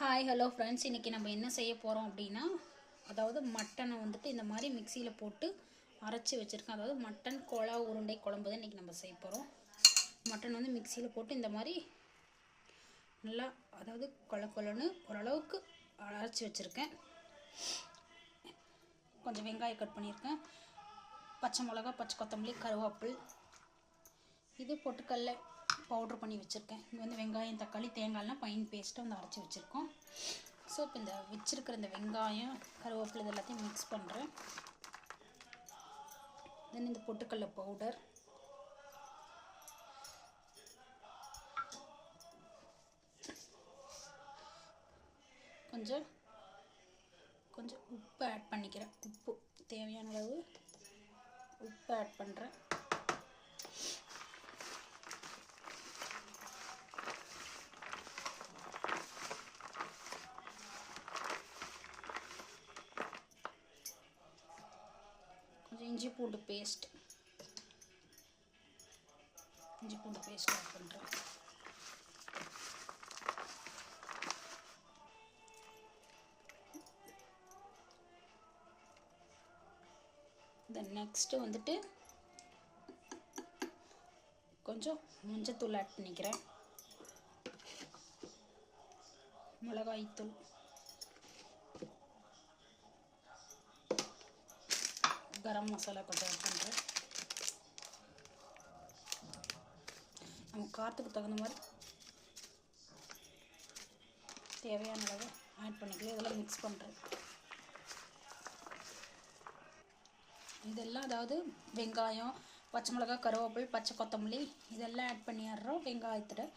Hi hello friends இன்றைக்கி நம்ம என்ன செய்ய போகிறோம் அப்படின்னா அதாவது மட்டனை வந்துட்டு இந்த மாதிரி மிக்சியில் போட்டு அரைச்சி வச்சுருக்கேன். அதாவது மட்டன் கோலா உருண்டை குழம்பு தான் இன்றைக்கி நம்ம செய்ய போகிறோம் மட்டன் வந்து மிக்சியில் போட்டு இந்த மாதிரி நல்லா அதாவது கொல கொலன்னு ஓரளவுக்கு அரைச்சி வச்சுருக்கேன். கொஞ்சம் வெங்காயம் கட் பண்ணியிருக்கேன். பச்சை மிளகா பச்சை கொத்தமல்லி கருவேப்பில் இது பொட்டுக்கல்ல பவுட்ரு பண்ணி வச்சுருக்கேன். இங்கே வந்து வெங்காயம் தக்காளி தேங்காய்லாம் பைன் பேஸ்ட்டு வந்து அரைச்சி வச்சுருக்கோம். ஸோ இப்போ இந்த வச்சுருக்கிற இந்த வெங்காயம் கருவேப்பிலை இது எல்லாத்தையும் மிக்ஸ் பண்ணுறேன் தென் இந்த பொட்டுக்கல்ல பவுடர் கொஞ்சம் கொஞ்சம் உப்பு ஆட் பண்ணிக்கிறேன். உப்பு தேவையான அளவு உப்பு ஆட் பண்ணுறேன் கொஞ்சம் இஞ்சி பூண்டு பேஸ்ட் இஞ்சி பூண்டு பேஸ்ட் ஆட் பண்ணுறேன் தென் நெக்ஸ்ட்டு வந்துட்டு கொஞ்சம் மஞ்சத்தூள் ஆட் பண்ணிக்கிறேன். மிளகாய்த்தூள். கரம் மசாலா கொஞ்சம் ஆட் பண்ணுறேன் நம்ம காரத்துக்கு தகுந்த மாதிரி தேவையான அளவு ஆட் பண்ணிக்கலாம். இதெல்லாம் மிக்ஸ் பண்ணுறேன் இதெல்லாம் அதாவது வெங்காயம் பச்சை மிளகா கருவேப்பில் பச்சை கொத்தமல்லி இதெல்லாம் ஆட் பண்ணிடுறோம் வெங்காயத்தில்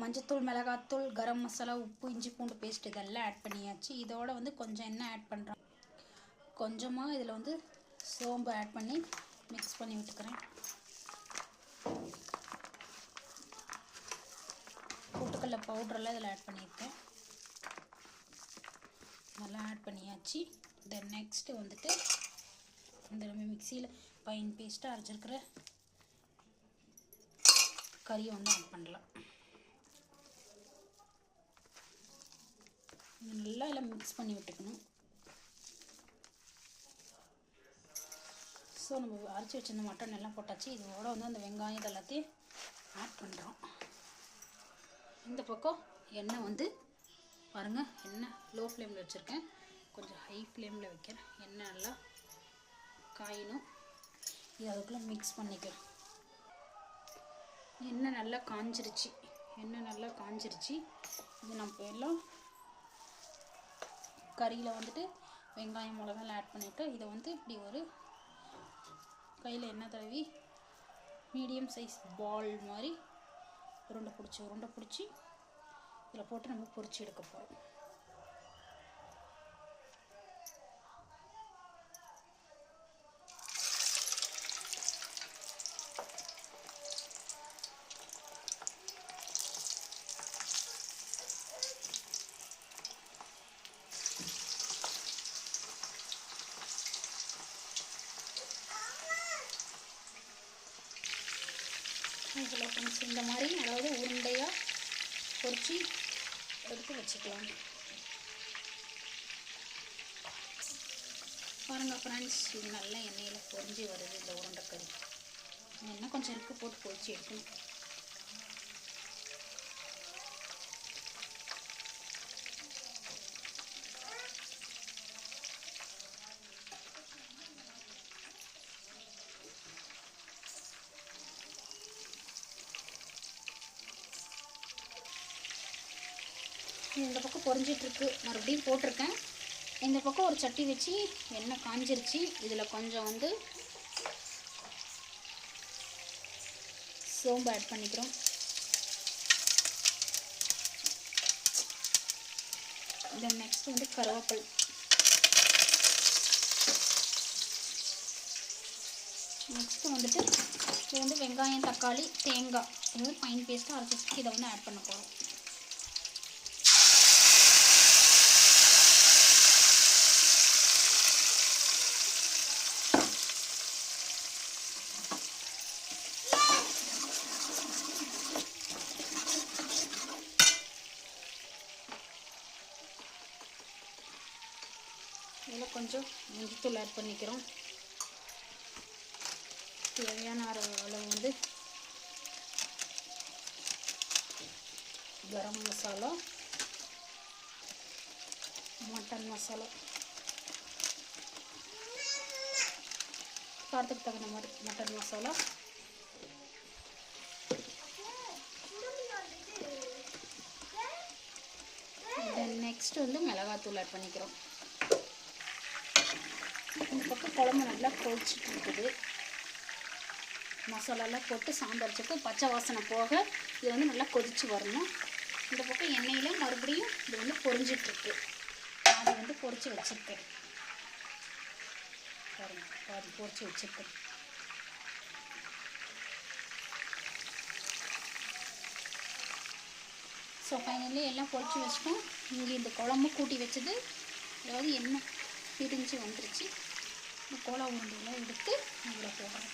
மஞ்சத்தூள் மிளகாத்தூள் கரம் மசாலா உப்பு இஞ்சி பூண்டு பேஸ்ட் இதெல்லாம் ஆட் பண்ணியாச்சு. இதோட வந்து கொஞ்சம் என்ன ஆட் பண்ணுறோம் கொஞ்சமாக இதில் வந்து சோம்பு ஆட் பண்ணி மிக்ஸ் பண்ணி விட்டுக்கிறேன். பொட்டுக்கடல பவுட்ரெல்லாம் இதில் ஆட் பண்ணியிருக்கேன். நல்லா ஆட் பண்ணியாச்சு. தென் நெக்ஸ்ட்டு வந்துட்டு இந்த நம்ம மிக்சியில் பைன் பேஸ்ட்டாக அரைச்சிருக்கிற கறியை வந்து ஆட் பண்ணலாம். நல்லா எல்லாம் மிக்ஸ் பண்ணி விட்டுக்கணும். ஸோ நம்ம அரைச்சி வச்சிருந்த மட்டன் எல்லாம் போட்டாச்சு. இதோட வந்து அந்த வெங்காயம் எல்லாத்தையும் ஆட் பண்ணுறோம் இந்த பக்கம் எண்ணெய் வந்து பாருங்கள் எண்ணெய் லோ ஃப்ளேமில் வச்சுருக்கேன். கொஞ்சம் ஹை ஃப்ளேமில் வைக்கிறேன். எண்ணெய் நல்லா காயணும். இது அதுக்குள்ளே மிக்ஸ் பண்ணிக்கலாம். எண்ணெய் நல்லா காஞ்சிருச்சு. எண்ணெய் நல்லா காஞ்சிருச்சு. இது நம்ம எல்லாம் கறியில் வந்துட்டு வெங்காயம் மிளகாலாம் ஆட் பண்ணிவிட்டு இதை வந்து இப்படி ஒரு கையில் எண்ணெய் தடவி? மீடியம் சைஸ் பால் மாதிரி உருண்டை பிடிச்சி உருண்டை பிடிச்சி இதில் போட்டு நம்ம பொரிச்சு எடுக்க போகிறோம் பண்ணிக்கலாம் ஃப்ரெண்ட்ஸ் இந்த மாதிரி அதாவது உருண்டையாக பொரிச்சு எடுத்து வச்சுக்கலாம். பாருங்கள் ஃப்ரெண்ட்ஸ் இது நல்லா எண்ணெயில் பொரிஞ்சு வருது இந்த உருண்டைக்கறி. இன்னும் கொஞ்சம் இருக்குது போட்டு பொரிச்சு எடுக்கணும். இந்த பக்கம் பொறிஞ்சிட்ருக்கு மறுபடியும் போட்டிருக்கேன். இந்த பக்கம் ஒரு சட்டி வச்சு எண்ணெய் காஞ்சிருச்சு. இதில் கொஞ்சம் வந்து சோம்பு ஆட் பண்ணிக்கிறோம். தென் நெக்ஸ்ட் வந்து கருவேப்பில். நெக்ஸ்ட்டு வந்துட்டு இது வந்து வெங்காயம் தக்காளி தேங்காய். இது வந்து ஃபைன் பேஸ்ட்டாக அரைச்சி இதை வந்து ஆட் பண்ண போகிறோம் இதில் கொஞ்சம் மஞ்சத்தூள் ஆட் பண்ணிக்கிறோம். தேவையான அளவு வந்து கரம் மசாலா மட்டன் மசாலா. காரத்துக்கு தகுந்த மாதிரி மட்டன் மசாலா. தென் நெக்ஸ்ட் வந்து மிளகாத்தூள் ஆட் பண்ணிக்கிறோம். இந்த பக்கம் குழம்பு நல்லா கொதிச்சுட்டு இருக்குது மசாலாலாம் போட்டு சாம்பார் பச்சை வாசனை போக இது வந்து நல்லா கொதிச்சு வரணும். இந்த பக்கம் எண்ணெயில் மறுபடியும் இது வந்து பொரிஞ்சிட்ருக்கு. அது வந்து பொறிச்சு வச்சுருக்கேன். பாருங்க பாதி பொறிச்சு வச்சுருக்கேன். ஸோ ஃபைனலி எல்லாம் பொறிச்சு வச்சுட்டோம். இங்கே இந்த குழம்பு கூட்டி வச்சது அதாவது எண்ணெய் பிரிஞ்சு வந்துருச்சு. இந்த கோலா உருண்டையெல்லாம் எடுத்து இதில் போடுறேன்.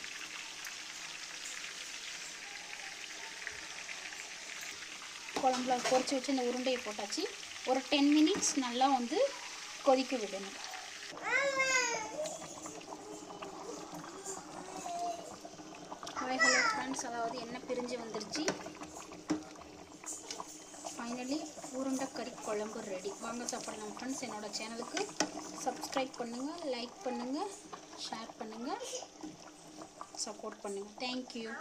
குழம்புல பொறிச்சு வச்சு இந்த உருண்டையை போட்டாச்சு. ஒரு டென் மினிட்ஸ் நல்லா வந்து கொதிக்க விடணும். ஹலோ ஃப்ரெண்ட்ஸ் அதாவது எண்ணெய் பிரிஞ்சு வந்துருச்சு? ஃபைனலி உருண்டை கறி குழம்பு ரெடி வாங்க சாப்பிடலாம் ஃப்ரெண்ட்ஸ் என்னோடய சேனலுக்கு சப்ஸ்கிரைப் பண்ணுங்கள் லைக் பண்ணுங்கள் ஷேர் பண்ணுங்கள் சப்போர்ட் பண்ணுங்கள் தேங்க்யூ